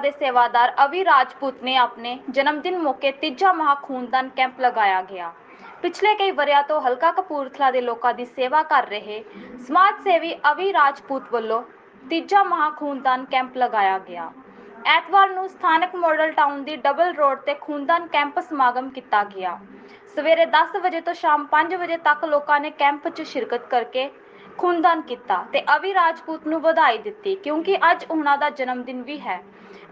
ਦੇ ਸੇਵਾਦਾਰ ਅਵੀ ਰਾਜਪੂਤ ਨੇ ਆਪਣੇ ਜਨਮ ਦਿਨ ਮੌਕੇ ਤੀਜਾ ਮਹਾ ਖੂਨਦਾਨ ਕੈਂਪ ਲਗਾਇਆ ਗਿਆ। ਪਿਛਲੇ ਕਈ ਵਰਿਆਂ ਤੋਂ ਹਲਕਾ ਕਪੂਰਥਲਾ ਦੇ ਲੋਕਾਂ ਦੀ ਸੇਵਾ ਕਰ ਰਹੇ ਸਮਾਜ ਸੇਵੀ ਅਵੀ ਰਾਜਪੂਤ ਵੱਲੋਂ ਤੀਜਾ ਮਹਾ ਖੂਨਦਾਨ ਕੈਂਪ ਲਗਾਇਆ ਗਿਆ। ਐਤਵਾਰ ਨੂੰ ਸਥਾਨਕ ਮਾਡਲ ਟਾਊਨ ਦੀ ਡਬਲ ਰੋਡ ਤੇ ਖੂਨਦਾਨ ਕੈਂਪ ਸਮਾਗਮ ਕੀਤਾ ਗਿਆ। ਸਵੇਰੇ 10 ਵਜੇ ਤੋਂ ਸ਼ਾਮ 5 ਵਜੇ ਤੱਕ ਲੋਕਾਂ ਨੇ ਕੈਂਪ 'ਚ ਸ਼ਿਰਕਤ ਕਰਕੇ ਖੂਨਦਾਨ ਕੀਤਾ ਤੇ ਅਵੀ ਰਾਜਪੂਤ ਨੂੰ ਵਧਾਈ ਦਿੱਤੀ, ਕਿਉਂਕਿ ਅੱਜ ਉਹਨਾਂ ਦਾ ਜਨਮ ਦਿਨ ਵੀ ਹੈ।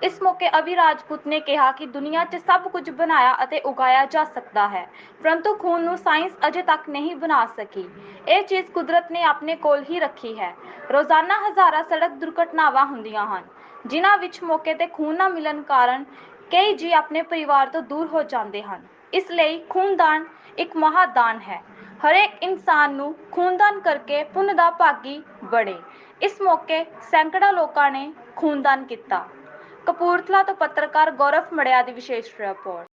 ਇਸ ਮੌਕੇ ਅਵੀ ਰਾਜਪੂਤ ਨੇ ਕਿਹਾ ਕਿ ਦੁਨੀਆ 'ਚ ਸਭ ਕੁਝ ਬਣਾਇਆ ਅਤੇ ਉਗਾਇਆ ਜਾ ਸਕਦਾ ਹੈ, ਪਰੰਤੂ ਖੂਨ ਨੂੰ ਸਾਇੰਸ ਅਜੇ ਤੱਕ ਨਹੀਂ ਬਣਾ ਸਕੀ। ਇਹ ਚੀਜ਼ ਕੁਦਰਤ ਨੇ ਆਪਣੇ ਕੋਲ ਹੀ ਰੱਖੀ ਹੈ। ਰੋਜ਼ਾਨਾ ਹਜ਼ਾਰਾਂ ਸੜਕ ਦੁਰਘਟਨਾਵਾਂ ਹੁੰਦੀਆਂ ਹਨ, ਜਿਨ੍ਹਾਂ ਵਿੱਚ ਮੌਕੇ ਤੇ ਖੂਨ ਨਾ ਮਿਲਣ ਕਾਰਨ ਕਈ ਜੀ ਆਪਣੇ ਪਰਿਵਾਰ ਤੋਂ ਦੂਰ ਹੋ ਜਾਂਦੇ ਹਨ। ਇਸ ਲਈ ਖੂਨਦਾਨ ਇੱਕ ਮਹਾਦਾਨ ਹੈ। ਹਰੇਕ ਇਨਸਾਨ ਨੂੰ ਖੂਨਦਾਨ ਕਰਕੇ ਪੁੰਨ ਦਾ ਭਾਗੀ ਬਣੇ। ਇਸ ਮੌਕੇ ਸੈਂਕੜਾ ਲੋਕਾਂ ਨੇ ਖੂਨਦਾਨ ਕੀਤਾ। ਕਪੂਰਥਲਾ ਤੋਂ ਪੱਤਰਕਾਰ ਗੌਰਵ ਮੜਿਆ ਦੀ ਵਿਸ਼ੇਸ਼ ਰਿਪੋਰਟ।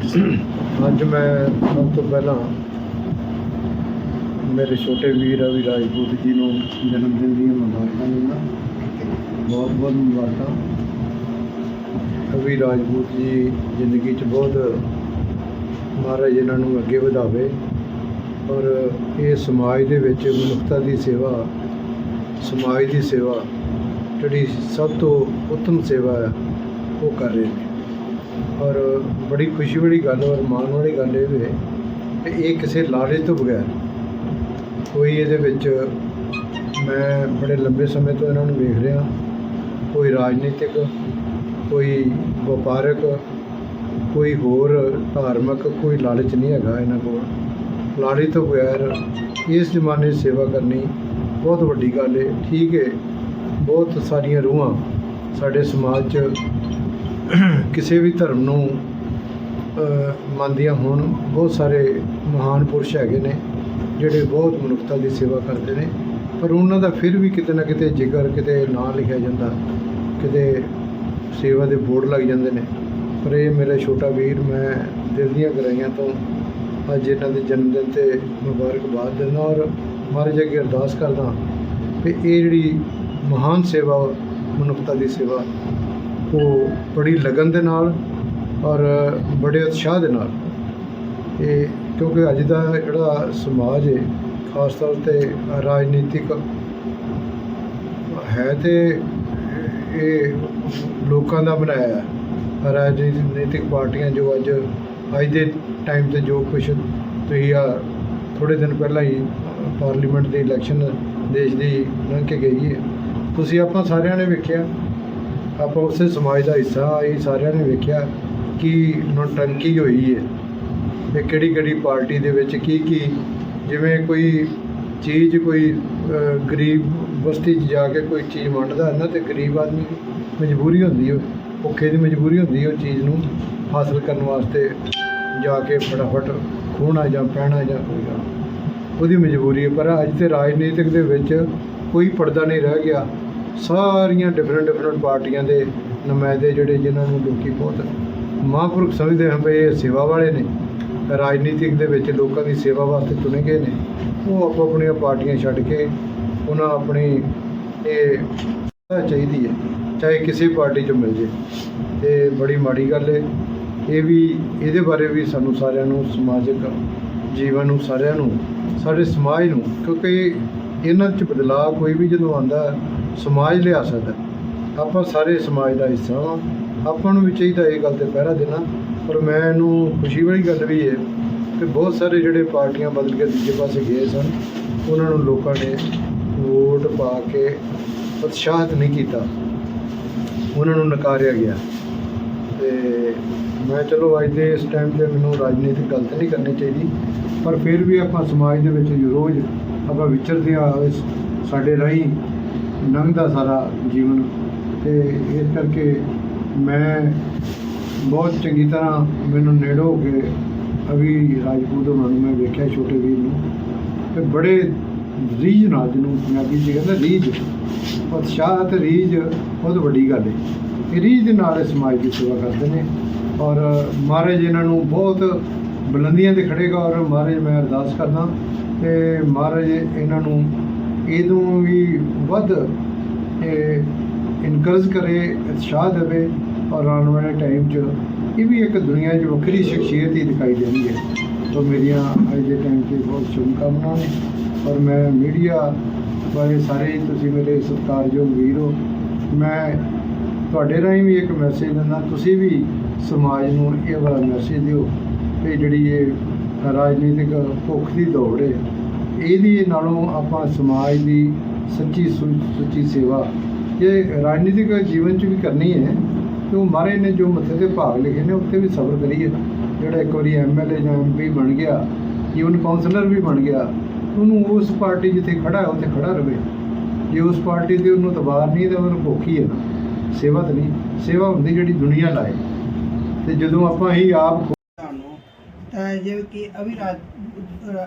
ਅੱਜ ਮੈਂ ਸਭ ਤੋਂ ਪਹਿਲਾਂ ਮੇਰੇ ਛੋਟੇ ਵੀਰ ਰਵੀ ਰਾਜਪੂਤ ਜੀ ਨੂੰ ਜਨਮ ਦਿਨ ਦੀਆਂ ਮੁਬਾਰਕਾਂ ਦਿੰਦਾ। ਬਹੁਤ ਬਹੁਤ ਮੁਬਾਰਕਾਂ। ਰਵੀ ਰਾਜਪੂਤ ਜੀ ਜ਼ਿੰਦਗੀ 'ਚ ਬਹੁਤ ਮਹਾਰਾਜ ਇਹਨਾਂ ਨੂੰ ਅੱਗੇ ਵਧਾਵੇ ਔਰ ਇਹ ਸਮਾਜ ਦੇ ਵਿੱਚ ਮਨੁੱਖਤਾ ਦੀ ਸੇਵਾ, ਸਮਾਜ ਦੀ ਸੇਵਾ ਜਿਹੜੀ ਸਭ ਤੋਂ ਉੱਤਮ ਸੇਵਾ ਹੈ, ਉਹ ਕਰ ਰਹੇ ਨੇ। ਔਰ ਬੜੀ ਖੁਸ਼ੀ ਵਾਲੀ ਗੱਲ ਔਰ ਮਾਣ ਵਾਲੀ ਗੱਲ ਇਹ ਹੈ ਕਿ ਇਹ ਕਿਸੇ ਲਾਲਚ ਤੋਂ ਬਗੈਰ ਕੋਈ ਇਹਦੇ ਵਿੱਚ ਮੈਂ ਬੜੇ ਲੰਬੇ ਸਮੇਂ ਤੋਂ ਇਹਨਾਂ ਨੂੰ ਵੇਖ ਰਿਹਾ। ਕੋਈ ਰਾਜਨੀਤਿਕ, ਕੋਈ ਵਪਾਰਕ, ਕੋਈ ਹੋਰ ਧਾਰਮਿਕ, ਕੋਈ ਲਾਲਚ ਨਹੀਂ ਹੈਗਾ ਇਹਨਾਂ ਕੋਲ। ਲਾਲਚ ਤੋਂ ਬਗੈਰ ਇਸ ਜ਼ਮਾਨੇ ਸੇਵਾ ਕਰਨੀ ਬਹੁਤ ਵੱਡੀ ਗੱਲ ਹੈ। ਠੀਕ ਹੈ, ਬਹੁਤ ਸਾਰੀਆਂ ਰੂਹਾਂ ਸਾਡੇ ਸਮਾਜ 'ਚ ਕਿਸੇ ਵੀ ਧਰਮ ਨੂੰ ਮੰਨਦੀਆਂ ਹੋਣ, ਬਹੁਤ ਸਾਰੇ ਮਹਾਨ ਪੁਰਸ਼ ਹੈਗੇ ਨੇ, ਜਿਹੜੇ ਬਹੁਤ ਮਨੁੱਖਤਾ ਦੀ ਸੇਵਾ ਕਰਦੇ ਨੇ, ਪਰ ਉਹਨਾਂ ਦਾ ਫਿਰ ਵੀ ਕਿਤੇ ਨਾ ਕਿਤੇ ਜ਼ਿਕਰ ਕਿਤੇ ਨਾਂ ਲਿਖਿਆ ਜਾਂਦਾ, ਕਿਤੇ ਸੇਵਾ ਦੇ ਬੋਰਡ ਲੱਗ ਜਾਂਦੇ ਨੇ। ਪਰ ਇਹ ਮੇਰਾ ਛੋਟਾ ਵੀਰ, ਮੈਂ ਦਿਲ ਦੀਆਂ ਗਹਿਰਾਈਆਂ ਤੋਂ ਅੱਜ ਇਹਨਾਂ ਦੇ ਜਨਮ ਦਿਨ ਤੇ ਮੁਬਾਰਕਬਾਦ ਦਿੰਦਾ ਔਰ ਮਹਾਰਾਜ ਅੱਗੇ ਅਰਦਾਸ ਕਰਦਾ ਕਿ ਇਹ ਜਿਹੜੀ ਮਹਾਨ ਸੇਵਾ, ਮਨੁੱਖਤਾ ਦੀ ਸੇਵਾ ਉਹ ਬੜੀ ਲਗਨ ਦੇ ਨਾਲ ਔਰ ਬੜੇ ਉਤਸ਼ਾਹ ਦੇ ਨਾਲ। ਇਹ ਕਿਉਂਕਿ ਅੱਜ ਦਾ ਜਿਹੜਾ ਸਮਾਜ ਹੈ ਖਾਸ ਤੌਰ ਤੇ ਰਾਜਨੀਤਿਕ, ਹੈ ਤੇ ਇਹ ਲੋਕਾਂ ਦਾ ਬਣਾਇਆ ਹੈ। ਰਾਜਨੀਤਿਕ ਪਾਰਟੀਆਂ ਜੋ ਅੱਜ ਅੱਜ ਦੇ ਟਾਈਮ ਤੇ ਜੋ ਕੁਛ ਤੁਸੀਂ ਆ ਥੋੜੇ ਦਿਨ ਪਹਿਲਾਂ ਹੀ ਪਾਰਲੀਮੈਂਟ ਦੀ ਇਲੈਕਸ਼ਨ ਦੇਸ਼ ਦੀ ਲੰਘ ਕੇ ਗਈ ਹੈ ਤੁਸੀਂ ਆਪਾਂ ਸਾਰਿਆਂ ਨੇ ਵੇਖਿਆ ਆਪਾਂ ਉਸੇ ਸਮਾਜ ਦਾ ਹਿੱਸਾ ਇਹ ਸਾਰਿਆਂ ਨੇ ਵੇਖਿਆ ਕਿ ਨੋਟੰਕੀ ਹੋਈ ਹੈ ਵੀ ਕਿਹੜੀ ਕਿਹੜੀ ਪਾਰਟੀ ਦੇ ਵਿੱਚ ਕੀ ਕੀ ਜਿਵੇਂ ਕੋਈ ਚੀਜ਼ ਕੋਈ ਗਰੀਬ ਬਸਤੀ 'ਚ ਜਾ ਕੇ ਕੋਈ ਚੀਜ਼ ਵੰਡਦਾ ਹੈ ਨਾ ਤੇ ਗਰੀਬ ਆਦਮੀ ਮਜਬੂਰੀ ਹੁੰਦੀ ਹੈ, ਭੁੱਖੇ ਦੀ ਮਜਬੂਰੀ ਹੁੰਦੀ ਹੈ ਉਹ ਚੀਜ਼ ਨੂੰ ਹਾਸਲ ਕਰਨ ਵਾਸਤੇ ਜਾ ਕੇ ਫਟਾਫਟ ਖੋਹਣਾ ਜਾਂ ਪਹਿਣਾ ਜਾਂ ਕੋਈ ਗੱਲ। ਉਹਦੀ ਮਜਬੂਰੀ ਹੈ, ਪਰ ਅੱਜ ਤੇ ਰਾਜਨੀਤਿਕ ਦੇ ਵਿੱਚ ਕੋਈ ਪਰਦਾ ਨਹੀਂ ਰਹਿ ਗਿਆ। ਸਾਰੀਆਂ ਡਿਫਰੈਂਟ ਡਿਫਰੈਂਟ ਪਾਰਟੀਆਂ ਦੇ ਨੁਮਾਇੰਦੇ ਜਿਹੜੇ ਜਿਨ੍ਹਾਂ ਨੂੰ ਲੋਕੀ ਬਹੁਤ ਮਹਾਂਪੁਰਖ ਸਮਝਦੇ ਹਨ ਵੀ ਇਹ ਸੇਵਾ ਵਾਲੇ ਨੇ। ਰਾਜਨੀਤਿਕ ਦੇ ਵਿੱਚ ਲੋਕਾਂ ਦੀ ਸੇਵਾ ਵਾਸਤੇ ਚੁਣੇ ਗਏ ਨੇ। ਉਹ ਆਪੋ ਆਪਣੀਆਂ ਪਾਰਟੀਆਂ ਛੱਡ ਕੇ ਉਹਨਾਂ ਆਪਣੀ ਇਹ ਚਾਹੀਦੀ ਹੈ, ਚਾਹੇ ਕਿਸੇ ਪਾਰਟੀ 'ਚ ਮਿਲ ਜੇ। ਤੇ ਬੜੀ ਮਾੜੀ ਗੱਲ ਹੈ। ਇਹ ਵੀ, ਇਹਦੇ ਬਾਰੇ ਵੀ ਸਾਨੂੰ ਸਾਰਿਆਂ ਨੂੰ, ਸਮਾਜਿਕ ਜੀਵਨ ਨੂੰ, ਸਾਰਿਆਂ ਨੂੰ, ਸਾਡੇ ਸਮਾਜ ਨੂੰ, ਕਿਉਂਕਿ ਇਹਨਾਂ 'ਚ ਬਦਲਾਅ ਕੋਈ ਵੀ ਜਦੋਂ ਆਉਂਦਾ ਸਮਾਜ ਲਿਆ ਸਕਦਾ। ਆਪਾਂ ਸਾਰੇ ਸਮਾਜ ਦਾ ਹਿੱਸਾ ਹਾਂ ਆਪਾਂ ਨੂੰ ਵੀ ਚਾਹੀਦਾ ਇਹ ਗੱਲ ਤੇ ਪਹਿਰਾ ਦੇਣਾ। ਪਰ ਮੈਂ ਇਹਨੂੰ ਖੁਸ਼ੀ ਵਾਲੀ ਗੱਲ ਵੀ ਹੈ ਤੇ ਬਹੁਤ ਸਾਰੇ ਜਿਹੜੇ ਪਾਰਟੀਆਂ ਬਦਲ ਕੇ ਦੂਜੇ ਪਾਸੇ ਗਏ ਸਨ, ਉਹਨਾਂ ਨੂੰ ਲੋਕਾਂ ਨੇ ਵੋਟ ਪਾ ਕੇ ਉਤਸ਼ਾਹਿਤ ਨਹੀਂ ਕੀਤਾ। ਉਹਨਾਂ ਨੂੰ ਨਕਾਰਿਆ ਗਿਆ। ਤੇ ਮੈਂ ਚਲੋ ਅੱਜ ਦੇ ਇਸ ਟਾਈਮ ਤੇ ਮੈਨੂੰ ਰਾਜਨੀਤਿਕ ਗੱਲ ਤਾਂ ਨਹੀਂ ਕਰਨੀ ਚਾਹੀਦੀ, ਪਰ ਫਿਰ ਵੀ ਆਪਾਂ ਸਮਾਜ ਦੇ ਵਿੱਚ ਰੋਜ਼ ਆਪਾਂ ਵਿਚਰਦੇ ਆ, ਇਸ ਸਾਡੇ ਰਾਹੀਂ ਲੰਘਦਾ ਸਾਰਾ ਜੀਵਨ ਤੇ ਇਸ ਕਰਕੇ ਮੈਂ ਬਹੁਤ ਚੰਗੀ ਤਰ੍ਹਾਂ ਮੈਨੂੰ ਨੇੜੇ ਹੋ ਕੇ ਅਭੀ ਰਾਜਪੂਤ ਉਹਨਾਂ ਨੂੰ ਮੈਂ ਵੇਖਿਆ, ਛੋਟੇ ਵੀਰ ਨੂੰ। ਤੇ ਬੜੇ ਰੀਝ ਨਾਲ ਜਿਹਨੂੰ ਪੰਜਾਬੀ ਜੀ ਕਹਿੰਦੇ, ਰੀਝ। ਉਤਸ਼ਾਹ ਤੇ ਰੀਝ ਬਹੁਤ ਵੱਡੀ ਗੱਲ ਹੈ ਇਹ ਰੀਝ ਦੇ ਨਾਲ ਇਹ ਸਮਾਜ ਦੀ ਸੇਵਾ ਕਰਦੇ ਨੇ। ਔਰ ਮਹਾਰਾਜ ਇਹਨਾਂ ਨੂੰ ਬਹੁਤ ਬੁਲੰਦੀਆਂ ਤੇ ਖੜੇਗਾ ਔਰ ਮਹਾਰਾਜ ਮੈਂ ਅਰਦਾਸ ਕਰਦਾ ਕਿ ਮਹਾਰਾਜ ਇਹਨਾਂ ਨੂੰ ਇਹਨੂੰ ਵੀ ਵੱਧ ਇਨਕਰਜ਼ ਕਰੇ, ਉਤਸ਼ਾਹ ਦੇਵੇ ਔਰ ਆਉਣ ਵਾਲੇ ਟਾਈਮ 'ਚ ਇਹ ਵੀ ਇੱਕ ਦੁਨੀਆ 'ਚ ਵੱਖਰੀ ਸ਼ਖਸੀਅਤ ਹੀ ਦਿਖਾਈ ਦੇਣੀ ਹੈ। ਤਾਂ ਮੇਰੀਆਂ ਅੱਜ ਦੇ ਟਾਈਮ 'ਤੇ ਬਹੁਤ ਸ਼ੁਭਕਾਮਨਾਵਾਂ ਨੇ ਔਰ ਮੈਂ ਮੀਡੀਆ ਬਾਰੇ ਸਾਰੇ ਤੁਸੀਂ ਮੇਰੇ ਸਤਿਕਾਰਯੋਗ ਵੀਰ ਹੋ ਮੈਂ ਤੁਹਾਡੇ ਰਾਹੀਂ ਵੀ ਇੱਕ ਮੈਸੇਜ ਦਿੰਦਾ, ਤੁਸੀਂ ਵੀ ਸਮਾਜ ਨੂੰ ਇਹ ਵਾਲਾ ਮੈਸੇਜ ਦਿਓ ਕਿ ਜਿਹੜੀ ਇਹ ਰਾਜਨੀਤਿਕ ਭੁੱਖ ਦੀ ਦੌੜ ਹੈ ਇਹਦੀ ਨਾਲੋਂ ਆਪਾਂ ਸਮਾਜ ਦੀ ਸੱਚੀ ਸੁੱਚੀ ਸੇਵਾ ਇਹ ਰਾਜਨੀਤਿਕ ਜੀਵਨ 'ਚ ਵੀ ਕਰਨੀ ਹੈ, ਤੇ ਉਹ ਮਹਾਰਾਜ ਨੇ ਜੋ ਮੱਥੇ ਤੇ ਭਾਗ ਲਿਖੇ ਨੇ ਉੱਤੇ ਵੀ ਸਬਰ ਕਰੀਏ। ਜਿਹੜਾ ਇੱਕ ਵਾਰੀ ਐਮਐਲਏ ਜਾਂ ਐਮਪੀ ਬਣ ਗਿਆ ਈਵਨ ਕਾਉਂਸਲਰ ਵੀ ਬਣ ਗਿਆ, ਉਹਨੂੰ ਉਸ ਪਾਰਟੀ ਜਿੱਥੇ ਖੜਾ ਹੈ, ਉੱਥੇ ਖੜਾ ਰਵੇ। ਜੇ ਉਸ ਪਾਰਟੀ ਤੇ ਉਹਨੂੰ ਤਬਾਰ ਨਹੀਂ, ਤੇ ਉਹਨੂੰ ਭੁੱਖ ਹੀ। ਹੈ ਨਾ ਸੇਵਾ ਤਾਂ ਨਹੀਂ, ਸੇਵਾ ਹੁੰਦੀ ਜਿਹੜੀ ਦੁਨੀਆ ਲਾਏ। ਤੇ ਜਦੋਂ ਆਪਾਂ ਹੀ ਆਪ ਜਿਵੇਂ ਕਿ ਅਭੀ ਰਾਜ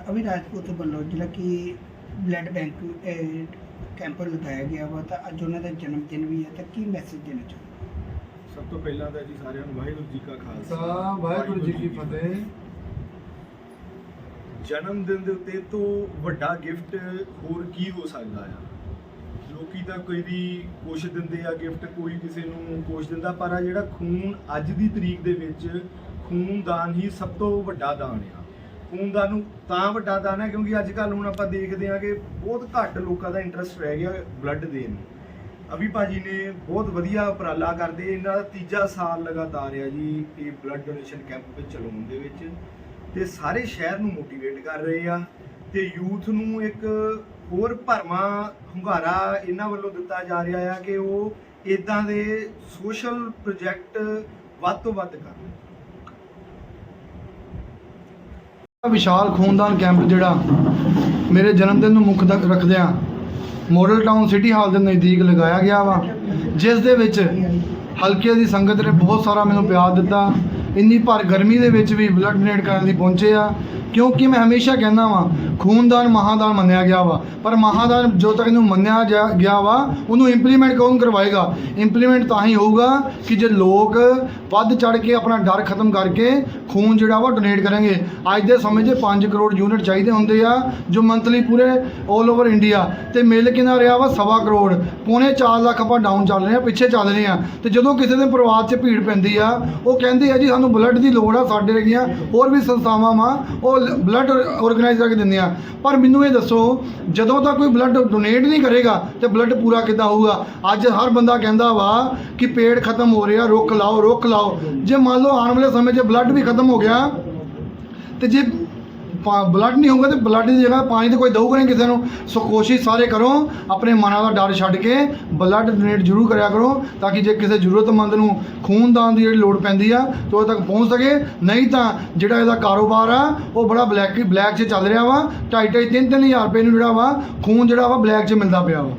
ਅਭੀ ਰਾਜਪੂਤ ਵੱਲੋਂ ਜਿਹੜਾ ਕਿ ਬਲੱਡ ਬੈਂਕ ਕੈਂਪ ਲਗਾਇਆ ਗਿਆ ਵਾ ਤਾਂ ਅੱਜ ਉਹਨਾਂ ਦਾ ਜਨਮ ਦਿਨ ਵੀ ਹੈ ਤਾਂ ਕੀ ਮੈਸੇਜ ਦੇਣਾ ਚਾਹੁੰਦੇ ਸਭ ਤੋਂ ਪਹਿਲਾਂ ਤਾਂ ਜੀ ਸਾਰਿਆਂ ਨੂੰ ਵਾਹਿਗੁਰੂ ਜੀ ਕਾ ਖਾਲਸਾ। ਵਾਹਿਗੁਰੂ ਜੀ ਕੀ ਫਤਿਹ। ਜਨਮ ਦਿਨ ਦੇ ਉੱਤੇ ਤੋਂ ਵੱਡਾ ਗਿਫਟ ਹੋਰ ਕੀ ਹੋ ਸਕਦਾ ਆ? ਲੋਕੀ ਤਾਂ ਕੋਈ ਵੀ ਕੁਛ ਦਿੰਦੇ ਆ ਗਿਫਟ ਕੋਈ ਕਿਸੇ ਨੂੰ ਕੁਛ ਦਿੰਦਾ ਪਰ ਆ ਜਿਹੜਾ ਖੂਨ ਅੱਜ ਦੀ ਤਰੀਕ ਦੇ ਵਿੱਚ ਖੂਨਦਾਨ ਹੀ ਸਭ ਤੋਂ ਵੱਡਾ ਦਾਨ ਆ। ਖੂਨਦਾਨ ਨੂੰ ਤਾਂ ਵੱਡਾ ਦਾਨ ਹੈ ਕਿਉਂਕਿ ਅੱਜ ਕੱਲ ਹੁਣ ਆਪਾਂ ਦੇਖਦੇ ਹਾਂ ਕਿ ਬਹੁਤ ਘੱਟ ਲੋਕਾਂ ਦਾ ਇੰਟਰਸਟ ਰਹਿ ਗਿਆ ਬਲੱਡ ਦੇਣ ਨੂੰ। ਅਭੀ ਭਾਜੀ ਨੇ ਬਹੁਤ ਵਧੀਆ ਉਪਰਾਲਾ ਕਰਦੇ, ਇਹਨਾਂ ਦਾ ਤੀਜਾ ਸਾਲ ਲਗਾਤਾਰ ਆ ਜੀ ਇਹ ਬਲੱਡ ਡੋਨੇਸ਼ਨ ਕੈਂਪ ਚਲਾਉਣ ਦੇ ਵਿੱਚ। ਤੇ ਸਾਰੇ ਸ਼ਹਿਰ ਨੂੰ ਮੋਟੀਵੇਟ ਕਰ ਰਹੇ ਆ ਤੇ ਯੂਥ ਨੂੰ ਇੱਕ ਹੋਰ ਭਰਮਾ ਹੁੰਗਾਰਾ ਇਹਨਾਂ ਵੱਲੋਂ ਦਿੱਤਾ ਜਾ ਰਿਹਾ ਆ ਕਿ ਉਹ ਇਦਾਂ ਦੇ ਸੋਸ਼ਲ ਪ੍ਰੋਜੈਕਟ ਵੱਧ ਤੋਂ ਵੱਧ ਕਰਨ। ਵਿਸ਼ਾਲ ਖੂਨਦਾਨ ਕੈਂਪ ਜਿਹੜਾ ਮੇਰੇ ਜਨਮ ਦਿਨ ਨੂੰ ਮੁੱਖ ਦ- ਰੱਖਦਿਆਂ ਮੋਡਲ ਟਾਊਨ ਸਿਟੀ ਹਾਲ ਦੇ ਨਜ਼ਦੀਕ ਲਗਾਇਆ ਗਿਆ ਵਾ, ਜਿਸ ਦੇ ਵਿੱਚ ਹਲਕੇ ਦੀ ਸੰਗਤ ਨੇ ਬਹੁਤ ਸਾਰਾ ਮੈਨੂੰ ਪਿਆਰ ਦਿੱਤਾ। ਇੰਨੀ ਭਰ ਗਰਮੀ ਦੇ ਵਿੱਚ ਵੀ ਬਲੱਡ ਡੋਨੇਟ ਕਰਨ ਲਈ ਪਹੁੰਚੇ ਆ। ਕਿਉਂਕਿ ਮੈਂ ਹਮੇਸ਼ਾ ਕਹਿੰਦਾ ਵਾਂ ਖੂਨਦਾਨ ਮਹਾਦਾਨ ਮੰਨਿਆ ਗਿਆ ਵਾ। ਪਰ ਮਹਾਦਾਨ ਜੋ ਤੱਕ ਇਹਨੂੰ ਮੰਨਿਆ ਜਾ- ਗਿਆ ਵਾ, ਉਹਨੂੰ ਇੰਪਲੀਮੈਂਟ ਕੌਣ ਕਰਵਾਏਗਾ? ਇੰਪਲੀਮੈਂਟ ਤਾਂ ਹੀ ਹੋਊਗਾ ਕਿ ਜੇ ਲੋਕ ਵੱਧ ਚੜ ਕੇ ਆਪਣਾ ਡਰ ਖਤਮ ਕਰਕੇ ਖੂਨ ਜਿਹੜਾ ਵਾ ਡੋਨੇਟ ਕਰਨਗੇ। ਅੱਜ ਦੇ ਸਮੇਂ 'ਚ 5 ਕਰੋੜ ਯੂਨਿਟ ਚਾਹੀਦੇ ਹੁੰਦੇ ਆ, ਜੋ ਮੰਥਲੀ ਪੂਰੇ 올 ਓਵਰ ਇੰਡੀਆ ਤੇ ਮਿਲ ਕਿੰਨਾ ਰਿਹਾ ਵਾ? ਸਵਾ ਕਰੋੜ। ਪੌਣੇ 4 ਲੱਖ ਆਪਾਂ ਡਾਊਨ ਚੱਲ ਰਹੇ ਆ, ਪਿੱਛੇ ਚੱਲ ਰਹੇ ਆ। ਤੇ ਜਦੋਂ ਕਿਸੇ ਦੇ ਪਰਿਵਾਰ 'ਚ ਭੀੜ ਪੈਂਦੀ ਆ, ਉਹ ਕਹਿੰਦੇ ਆ ਜੀ, ਸਾਨੂੰ ਬਲੱਡ ਦੀ ਲੋੜ ਆ, ਸਾਡੇ ਰਹੀਆਂ ਹੋਰ ਵੀ ਸੰਸਥਾਵਾਂ ਵਾ, ਉਹ ਬਲੱਡ ਆਰਗੇਨਾਈਜ਼ ਕਰਕੇ ਦਿੰਦੇ ਆ। ਪਰ ਮੈਨੂੰ ਇਹ ਦੱਸੋ, ਜਦੋਂ ਤੱਕ ਕੋਈ ਬਲੱਡ ਡੋਨੇਟ ਨਹੀਂ ਕਰੇਗਾ ਤੇ ਬਲੱਡ ਪੂਰਾ ਕਿੱਦਾਂ ਹੋਊਗਾ? ਅੱਜ ਹਰ ਬੰਦਾ ਕਹਿੰਦਾ ਵਾ ਕਿ ਪੇੜ ਖਤਮ ਹੋ ਰਿਹਾ, ਰੁੱਖ ਲਾਓ ਰੁੱਖ ਲਾਓ। ਜੇ ਮੰਨ ਲਓ ਆਉਣ ਵਾਲੇ ਸਮੇਂ 'ਚ ਬਲੱਡ ਵੀ ਖਤਮ ਹੋ ਗਿਆ, ਤੇ ਜੇ ਬਲੱਡ ਨਹੀਂ ਹੋਊਗਾ ਤੇ ਬਲੱਡ ਦੀ ਜਗ੍ਹਾ ਪਾਣੀ ਤੇ ਕੋਈ ਦਊਗਾ ਨਹੀਂ ਕਿਸੇ ਨੂੰ। ਸੋ ਕੋਸ਼ਿਸ਼ ਸਾਰੇ ਕਰੋ, ਆਪਣੇ ਮਨਾਂ ਦਾ ਡਰ ਛੱਡ ਕੇ ਬਲੱਡ ਡੋਨੇਟ ਜ਼ਰੂਰ ਕਰਿਆ ਕਰੋ, ਤਾਂ ਕਿ ਜੇ ਕਿਸੇ ਜ਼ਰੂਰਤਮੰਦ ਨੂੰ ਖੂਨਦਾਨ ਦੀ ਜਿਹੜੀ ਲੋੜ ਪੈਂਦੀ ਆ, ਤੇ ਉਹ ਤੱਕ ਪਹੁੰਚ ਸਕੇ। ਨਹੀਂ ਤਾਂ ਜਿਹੜਾ ਇਹਦਾ ਕਾਰੋਬਾਰ ਆ, ਉਹ ਬੜਾ ਬਲੈਕ ਬਲੈਕ 'ਚ ਚੱਲ ਰਿਹਾ ਵਾ। ਢਾਈ ਢਾਈ ਤਿੰਨ ਤਿੰਨ ਹਜ਼ਾਰ ਰੁਪਏ ਨੂੰ ਜਿਹੜਾ ਵਾ, ਖੂਨ ਜਿਹੜਾ ਵਾ ਬਲੈਕ 'ਚ ਮਿਲਦਾ ਪਿਆ ਵਾ।